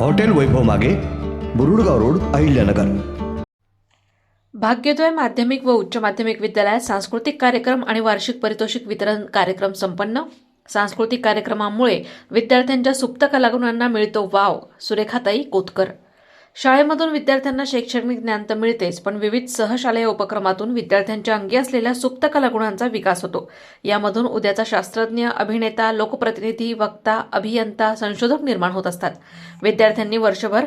hotel Vaibhav मागे Burudgaon road Ahilyanagar. भाग्योदय माध्यमिक व उच्च माध्यमिक विद्यालयात सांस्कृतिक कार्यक्रम आणि वार्षिक पारितोषिक वितरण कार्यक्रम संपन्न. सांस्कृतिक कार्यक्रमामुळे विद्यार्थ्यांच्या सुप्त कलागुणांना मिळतो वाव. सुरेखाताई कोतकर. शाळेमधून विद्यार्थ्यांना शैक्षणिक ज्ञान तर मिळतेच पण विविध सहशालेय उपक्रमातून विद्यार्थ्यांच्या अंगी असलेल्या सुप्त कलागुणांचा विकास होतो. यामधून उद्याचा शास्त्रज्ञ अभिनेता लोकप्रतिनिधी वक्ता अभियंता संशोधक निर्माण होत असतात. विद्यार्थ्यांनी वर्षभर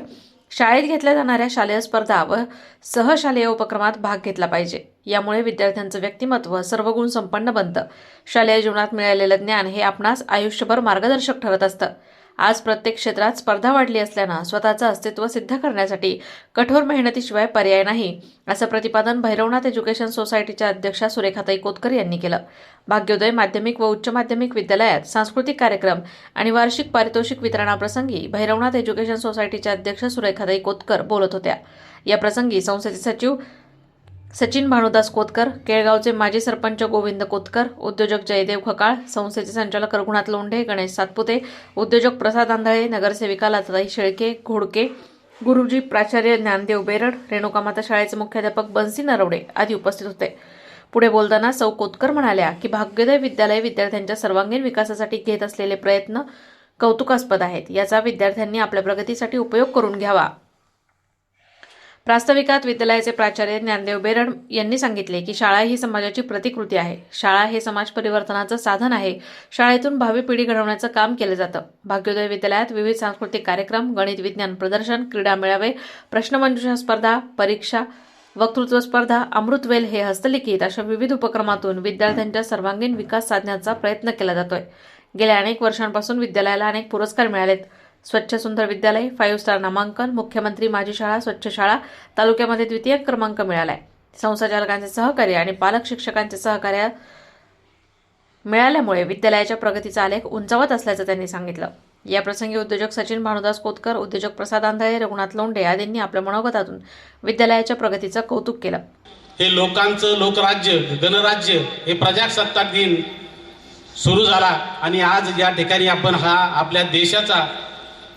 शाळेत घेतल्या जाणाऱ्या शालेय स्पर्धा व सहशालेय उपक्रमात भाग घेतला पाहिजे. यामुळे विद्यार्थ्यांचं व्यक्तिमत्व सर्वगुण संपन्न बनतं. शालेय जीवनात मिळालेलं ज्ञान हे आपणास आयुष्यभर मार्गदर्शक ठरत असतं. आज प्रत्येक क्षेत्रात स्पर्धा वाढली असल्यानं स्वतःचं अस्तित्व सिद्ध करण्यासाठी कठोर मेहनतीशिवाय पर्याय नाही असं प्रतिपादन भैरवनाथ एज्युकेशन सोसायटीच्या अध्यक्षा सुरेखाताई कोतकर यांनी केलं. भाग्योदय माध्यमिक व उच्च माध्यमिक विद्यालयात सांस्कृतिक कार्यक्रम आणि वार्षिक पारितोषिक वितरणाप्रसंगी भैरवनाथ एज्युकेशन सोसायटीच्या अध्यक्ष सुरेखाताई कोतकर बोलत होत्या. या प्रसंगी संस्थेचे सचिव सचिन भानुदास कोतकर केळगावचे माजी सरपंच गोविंद कोतकर उद्योजक जयदेव खकाळ संस्थेचे संचालक रघुनाथ लोंढे गणेश सातपुते उद्योजक प्रसाद आंधळे नगरसेविका लताई शेळके घोडके गुरुजी प्राचार्य ज्ञानदेव बेरड रेणुकामाता शाळेचे मुख्याध्यापक बन्सी नरवडे आदी उपस्थित होते. पुढे बोलताना सौ कोतकर म्हणाल्या की भाग्योदय विद्यालय विद्यार्थ्यांच्या सर्वांगीण विकासासाठी घेत असलेले प्रयत्न कौतुकास्पद आहेत. याचा विद्यार्थ्यांनी आपल्या प्रगतीसाठी उपयोग करून घ्यावा. प्रास्ताविकात विद्यालयाचे प्राचार्य ज्ञानदेव बेरड यांनी सांगितले की शाळा ही समाजाची प्रतिकृती आहे. शाळा हे समाज परिवर्तनाचं साधन आहे. शाळेतून भावी पिढी घडवण्याचं काम केलं जातं. भाग्योदय विद्यालयात विविध सांस्कृतिक कार्यक्रम गणित विज्ञान प्रदर्शन क्रीडा मेळावे प्रश्नमंजुषा स्पर्धा परीक्षा वक्तृत्व स्पर्धा अमृतवेल हे हस्तलिखित अशा विविध उपक्रमातून विद्यार्थ्यांच्या सर्वांगीण विकास साधण्याचा प्रयत्न केला जातोय. गेल्या अनेक वर्षांपासून विद्यालयाला अनेक पुरस्कार मिळालेत. स्वच्छ सुंदर विद्यालय फाईव्ह स्टार नामांकन मुख्यमंत्री माझी शाळा स्वच्छ शाळा तालुक्यामध्ये द्वितीय क्रमांक मिळालाय. संस्थाचालकांचे सहकार्य आणि पालक शिक्षकांचे सहकार्य मिळाल्यामुळे विद्यालयाच्या प्रगतीचा आलेख उंचावत असल्याचं त्यांनी सांगितलं. या प्रसंगी उद्योजक सचिन भानुदास कोतकर उद्योजक प्रसाद आंधळे रघुनाथ लोंढे आदींनी आपल्या मनोगतातून विद्यालयाच्या प्रगतीचं कौतुक केलं. हे लोकांचं लोकराज्य गणराज्य हे प्रजासत्ताक दिन सुरू झाला आणि आज या ठिकाणी आपण हा आपल्या देशाचा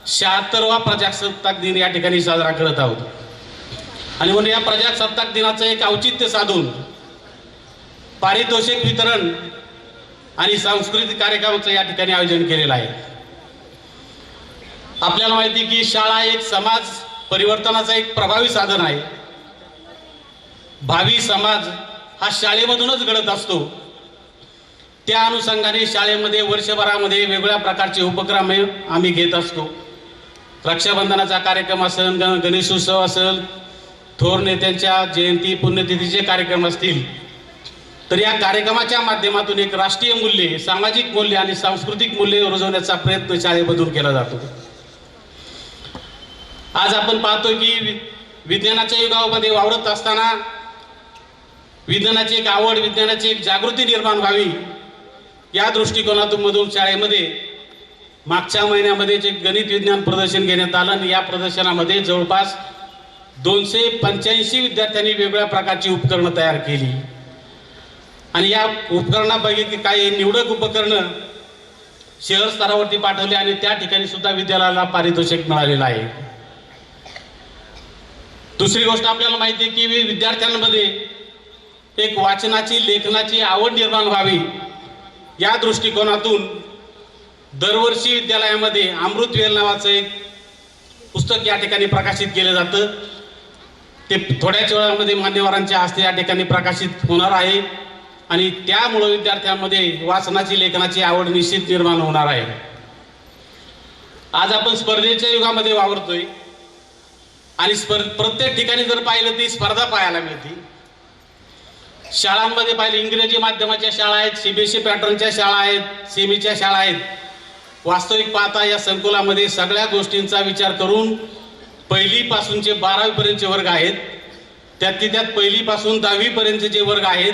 शहात्तरवा प्रजासत्ताक दिन या ठिकाणी साजरा करत आहोत. आणि म्हणून या प्रजासत्ताक दिनाचं एक औचित्य साधून पारितोषिक वितरण आणि सांस्कृतिक कार्यक्रमाचं या ठिकाणी आयोजन केलेलं आहे. आपल्याला माहिती आहे की शाळा एक समाज परिवर्तनाचा एक प्रभावी साधन आहे. भावी समाज हा शाळेमधूनच घडत असतो. त्या अनुषंगाने शाळेमध्ये वर्षभरामध्ये वेगवेगळ्या प्रकारचे उपक्रम आम्ही घेत असतो. रक्षाबंधनाचा कार्यक्रम असेल ग गणेशोत्सव असेल थोर नेत्यांच्या जयंती पुण्यतिथीचे कार्यक्रम असतील तर या कार्यक्रमाच्या माध्यमातून एक राष्ट्रीय मूल्ये सामाजिक मूल्य आणि सांस्कृतिक मूल्ये रुजवण्याचा प्रयत्न शाळेमधून केला जातो. आज आपण पाहतो की वि- विज्ञानाच्या युगामध्ये वावरत असताना विज्ञानाची एक आवड विज्ञानाची एक जागृती निर्माण व्हावी या दृष्टिकोनातून मधून शाळेमध्ये मागच्या महिन्यामध्ये जे गणित विज्ञान प्रदर्शन घेण्यात आलं आणि या प्रदर्शनामध्ये जवळपास दोनशे पंच्याऐंशी विद्यार्थ्यांनी वेगवेगळ्या प्रकारची उपकरणं तयार केली. आणि या उपकरणापैकी काही निवडक उपकरणं शहर स्तरावरती पाठवली आणि त्या ठिकाणी सुद्धा विद्यालयाला पारितोषिक मिळालेलं आहे. दुसरी गोष्ट आपल्याला माहिती आहे की विद्यार्थ्यांमध्ये एक वाचनाची लेखनाची आवड निर्माण व्हावी या दृष्टिकोनातून दरवर्षी विद्यालयामध्ये अमृतवेल नावाचं एक पुस्तक या ठिकाणी प्रकाशित केलं जातं. ते थोड्याच वेळामध्ये मान्यवरांच्या हस्ते या ठिकाणी प्रकाशित होणार आहे. आणि त्यामुळं विद्यार्थ्यांमध्ये वाचनाची लेखनाची आवड निश्चित निर्माण होणार आहे. आज आपण स्पर्धेच्या युगामध्ये वावरतोय. आणि स्पर् प्रत्येक ठिकाणी जर पाहिलं ती स्पर्धा पाहायला मिळते. शाळांमध्ये पाहिलं इंग्रजी माध्यमाच्या शाळा आहेत सीबीएसई पॅटर्नच्या शाळा आहेत सेमीच्या शाळा आहेत. वास्तविक पाहता या संकुलामध्ये सगळ्या गोष्टींचा विचार करून पहिलीपासूनचे बारावीपर्यंतचे वर्ग आहेत. त्यातली त्यात पहिलीपासून दहावीपर्यंतचे जे वर्ग आहेत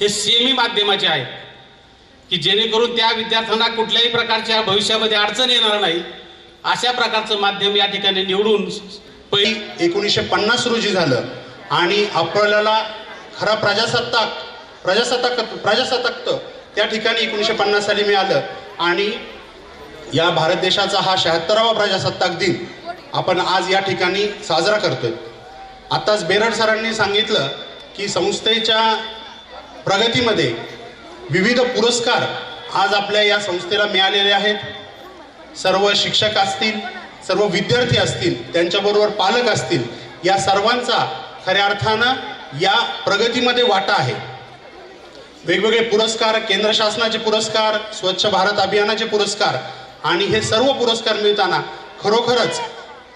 हे सेमी माध्यमाचे आहेत. की जेणेकरून त्या विद्यार्थ्यांना कुठल्याही प्रकारच्या भविष्यामध्ये अडचण येणार नाही अशा प्रकारचं माध्यम या ठिकाणी निवडून पहिली एकोणीसशे पन्नास रोजी झालं आणि आपल्याला खरा प्रजासत्ताक प्रजासत्ताक प्रजासत्ताक त्या ठिकाणी एकोणीसशे पन्नास साली मिळालं. आणि या भारत देशाचा हा शहात्तरावा प्रजासत्ताक दिन आपण आज या ठिकाणी साजरा करतोय. आताच बेरड सरांनी सांगितलं की संस्थेच्या प्रगतीमध्ये विविध पुरस्कार आज आपल्या या संस्थेला मिळालेले आहेत. सर्व शिक्षक असतील सर्व विद्यार्थी असतील त्यांच्याबरोबर पालक असतील या सर्वांचा खऱ्या अर्थानं या प्रगतीमध्ये वाटा आहे. वेगवेगळे पुरस्कार केंद्र शासनाचे पुरस्कार स्वच्छ भारत अभियानाचे पुरस्कार आणि हे सर्व पुरस्कार मिळताना खरोखरच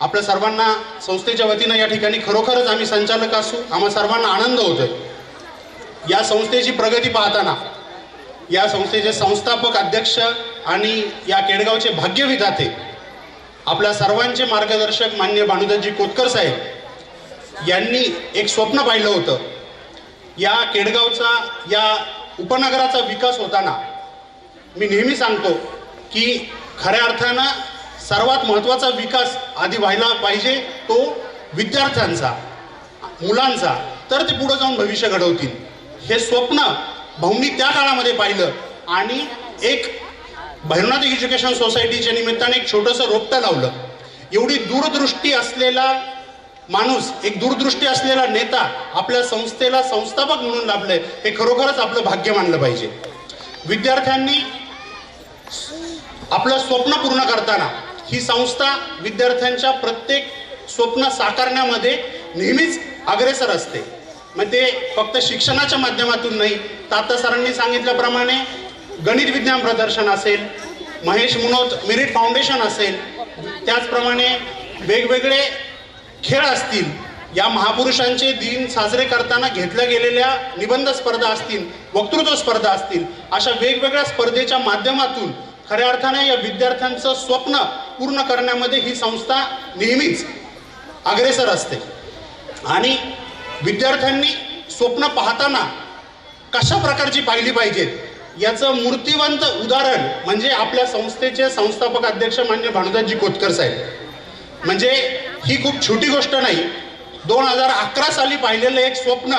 आपल्या सर्वांना संस्थेच्या वतीनं या ठिकाणी खरोखरच आम्ही संचालक असू आम्हा सर्वांना आनंद होतोय. या संस्थेची प्रगती पाहताना या संस्थेचे संस्थापक अध्यक्ष आणि या केडगावचे भाग्यविधाते आपल्या सर्वांचे मार्गदर्शक मान्य भानुदासजी कोतकर साहेब यांनी एक स्वप्न पाहिलं होतं. या केडगावचा या उपनगराचा विकास होताना मी नेहमी सांगतो की खऱ्या अर्थानं सर्वात महत्त्वाचा विकास आधी व्हायला पाहिजे तो विद्यार्थ्यांचा मुलांचा. तर ते पुढे जाऊन भविष्य घडवतील. हे स्वप्न भाऊंनी त्या काळामध्ये पाहिलं. आणि एक भैरवनाथ एज्युकेशन सोसायटीच्या निमित्ताने एक छोटंसं रोपटं लावलं. एवढी दूरदृष्टी असलेला माणूस एक दूरदृष्टी असलेला नेता आपल्या संस्थेला संस्थापक म्हणून लाभलंय हे खरोखरच आपलं भाग्य मानलं पाहिजे. विद्यार्थ्यांनी आपलं स्वप्न पूर्ण करताना ही संस्था विद्यार्थ्यांच्या प्रत्येक स्वप्न साकारण्यामध्ये नेहमीच अग्रेसर असते. मग ते फक्त शिक्षणाच्या माध्यमातून नाही तात्या सरांनी सांगितल्याप्रमाणे गणित विज्ञान प्रदर्शन असेल महेश मुनोत मेरिट फाउंडेशन असेल त्याचप्रमाणे वेगवेगळे खेळ असतील या महापुरुषांचे दिन साजरे करताना घेतल्या गेलेल्या निबंध स्पर्धा असतील वक्तृत्व स्पर्धा असतील अशा वेगवेगळ्या स्पर्धेच्या माध्यमातून खऱ्या अर्थाने या विद्यार्थ्यांचं स्वप्न पूर्ण करण्यामध्ये ही संस्था नेहमीच अग्रेसर असते. आणि विद्यार्थ्यांनी स्वप्न पाहताना कशा प्रकारची पाहिली पाहिजेत? याचं मूर्तिवंत उदाहरण म्हणजे आपल्या संस्थेचे संस्थापक अध्यक्ष मान्य भानुदासजी कोतकर साहेब. म्हणजे ही खूप छोटी गोष्ट नाही. दोन हजार अकरा साली पाहिलेलं एक स्वप्न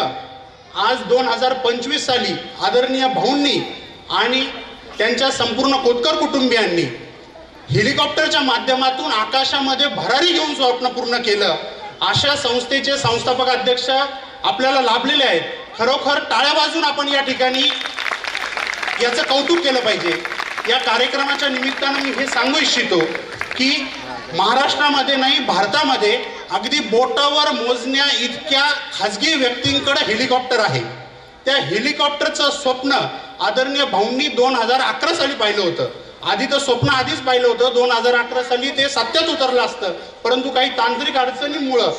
आज दोन हजार पंचवीस साली आदरणीय भाऊंनी आणि त्यांच्या संपूर्ण कोतकर कुटुंबियांनी हेलिकॉप्टरच्या माध्यमातून आकाशामध्ये भरारी घेऊन स्वप्न पूर्ण केलं. अशा संस्थेचे संस्थापक अध्यक्ष आपल्याला लाभलेले आहेत. खरोखर टाळ्या वाजून आपण या ठिकाणी याचं कौतुक केलं पाहिजे. या कार्यक्रमाच्या निमित्तानं मी हे सांगू इच्छितो की महाराष्ट्रामध्ये नाही भारतामध्ये अगदी बोटावर मोजण्या इतक्या खाजगी व्यक्तींकडे हेलिकॉप्टर आहे. त्या हेलिकॉप्टरचं स्वप्न आदरणीय भाऊंनी दोन हजार अकरा साली पाहिलं होतं. आधी तर स्वप्न आधीच पाहिलं होतं दोन हजार अकरा साली ते सत्यात उतरलं असतं. परंतु काही तांत्रिक अडचणीमुळं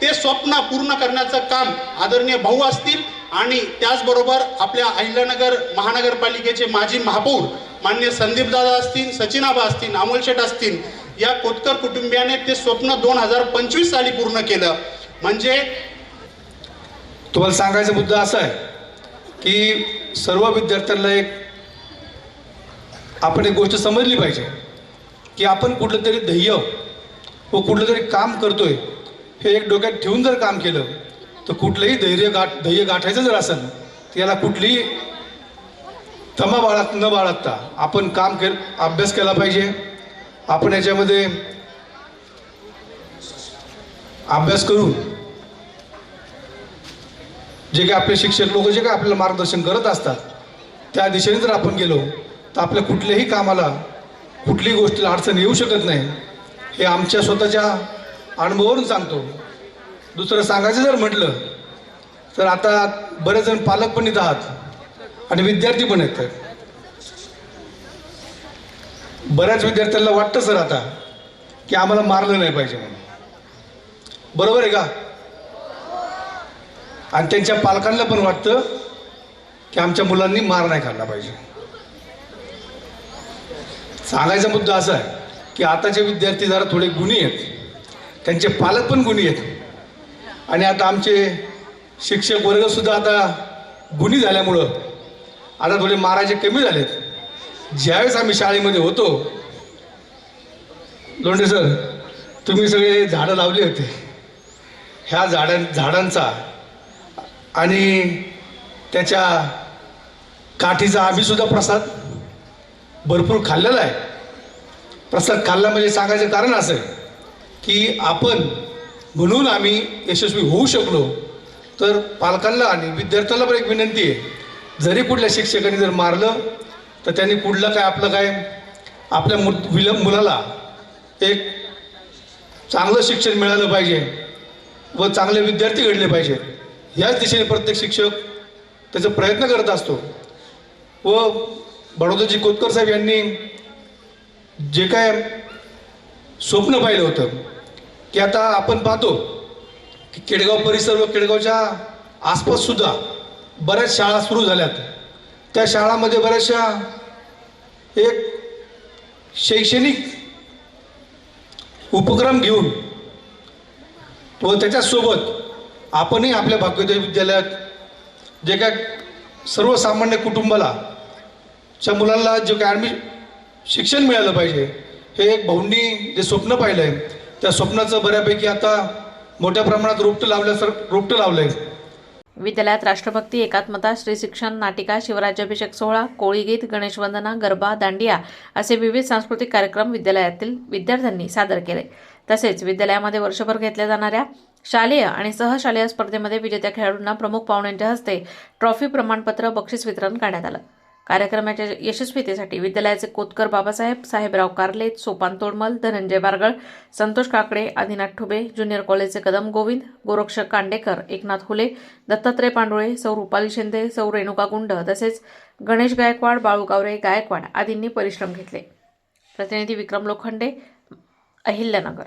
ते स्वप्न पूर्ण करण्याचं काम आदरणीय भाऊ असतील आणि त्याचबरोबर आपल्या अहिल्यानगर महानगरपालिकेचे माजी महापौर मान्य संदीपदादा असतील सचिनाबा असतील अमोल शेठ असतील या कोतकर कुटुंबियाने ते स्वप्न दोन हजार पंचवीस साली पूर्ण केलं. म्हणजे तुम्हाला सांगायचा मुद्दा असा आहे की सर्व विद्यार्थ्यांना एक आपण एक गोष्ट समजली पाहिजे की आपण कुठलं तरी ध्येय व कुठलं तरी काम करतोय हे एक डोक्यात ठेवून जर काम केलं तर कुठलंही धैर्य गाठ ध्येय गाठायचं जर असेल तर याला कुठलीही तमा बाळात न बाळगता आपण काम के अभ्यास केला पाहिजे. आपण याच्यामध्ये अभ्यास करून जे काही आपले शिक्षक लोक जे काही आपल्याला मार्गदर्शन करत असतात त्या दिशेने जर आपण गेलो तर आपल्या कुठल्याही कामाला कुठलीही गोष्टीला अडचण येऊ शकत नाही. हे आमच्या स्वतःच्या अनुभवावरून सांगतो. दुसरं सांगायचं जर म्हटलं तर आता बरेच जण पालक पण इथं आहात आणि विद्यार्थी पण आहेत. बऱ्याच विद्यार्थ्यांना वाटतं सर आता की आम्हाला मारलं नाही पाहिजे म्हणून. बरोबर आहे का? आणि त्यांच्या पालकांना पण वाटतं की आमच्या मुलांनी मार नाही खाल्ला पाहिजे. सांगायचा मुद्दा असा आहे की आताचे विद्यार्थी जरा थोडे गुणी आहेत त्यांचे पालक पण गुणी आहेत. आणि आता आमचे शिक्षक वर्गसुद्धा आता गुन्हे झाल्यामुळं आता थोडे मारायचे कमी झालेत. ज्यावेळेस आम्ही शाळेमध्ये होतो लोंढे सर तुम्ही सगळे झाडं लावली होते. ह्या झाडां झाडांचा आणि त्याच्या काठीचा आम्हीसुद्धा प्रसाद भरपूर खाल्लेला आहे. प्रसाद खाल्ला म्हणजे सांगायचं कारण असं आहे की आपण म्हणून आम्ही यशस्वी होऊ शकलो तर पालकांना आणि विद्यार्थ्यांना पण एक विनंती आहे. जरी कुठल्या शिक्षकांनी जर मारलं तर त्यांनी पुढलं काय आपलं काय आपल्या मु विलंब मुलाला एक चांगलं शिक्षण मिळालं पाहिजे व चांगले विद्यार्थी घडले पाहिजे. याच दिशेने प्रत्येक शिक्षक त्याचा प्रयत्न करत असतो. व बडोदाजी कोतकर साहेब यांनी जे काय स्वप्न पाहिलं होतं की आता आपण पाहतो की केडगाव परिसर व केडगावच्या आसपाससुद्धा बऱ्याच शाळा सुरू झाल्यात. त्या शाळामध्ये बऱ्याचशा एक शैक्षणिक उपक्रम घेऊन व त्याच्यासोबत आपणही आपल्या भाग्योदय विद्यालयात जे काय सर्वसामान्य कुटुंबाला च्या मुलांना जे काय ॲडमि शिक्षण मिळालं पाहिजे हे एक भाऊंनी जे स्वप्न पाहिलं आहे त्या स्वप्नाचं बऱ्यापैकी आता मोठ्या प्रमाणात रोपटं लावल्यासर रोपटं लावलं आहे विद्यालयात राष्ट्रभक्ती एकात्मता श्री शिक्षण नाटिका शिवराज्याभिषेक सोहळा कोळीगीत गणेशवंदना गरबा दांडिया असे विविध सांस्कृतिक कार्यक्रम विद्यालयातील विद्यार्थ्यांनी सादर केले. तसेच विद्यालयामध्ये वर्षभर घेतल्या जाणाऱ्या शालेय आणि सहशालेय स्पर्धेमध्ये विजेत्या खेळाडूंना प्रमुख पाहुण्यांच्या हस्ते ट्रॉफी प्रमाणपत्र बक्षीस वितरण करण्यात आलं. कार्यक्रमाच्या यशस्वीतेसाठी विद्यालयाचे कोतकर बाबासाहेब साहेबराव कारले सोपान तोडमल धनंजय बारगळ संतोष काकडे आदिनाथ ठुबे ज्युनियर कॉलेजचे कदम गोविंद गोरक्ष कांडेकर एकनाथ हुले दत्तात्रय पांडुळे सौ रुपाली शिंदे सौ रेणुका गुंड तसेच गणेश गायकवाड बाळू गावरे गायकवाड आदींनी परिश्रम घेतले. प्रतिनिधी विक्रम लोखंडे अहिल्यानगर.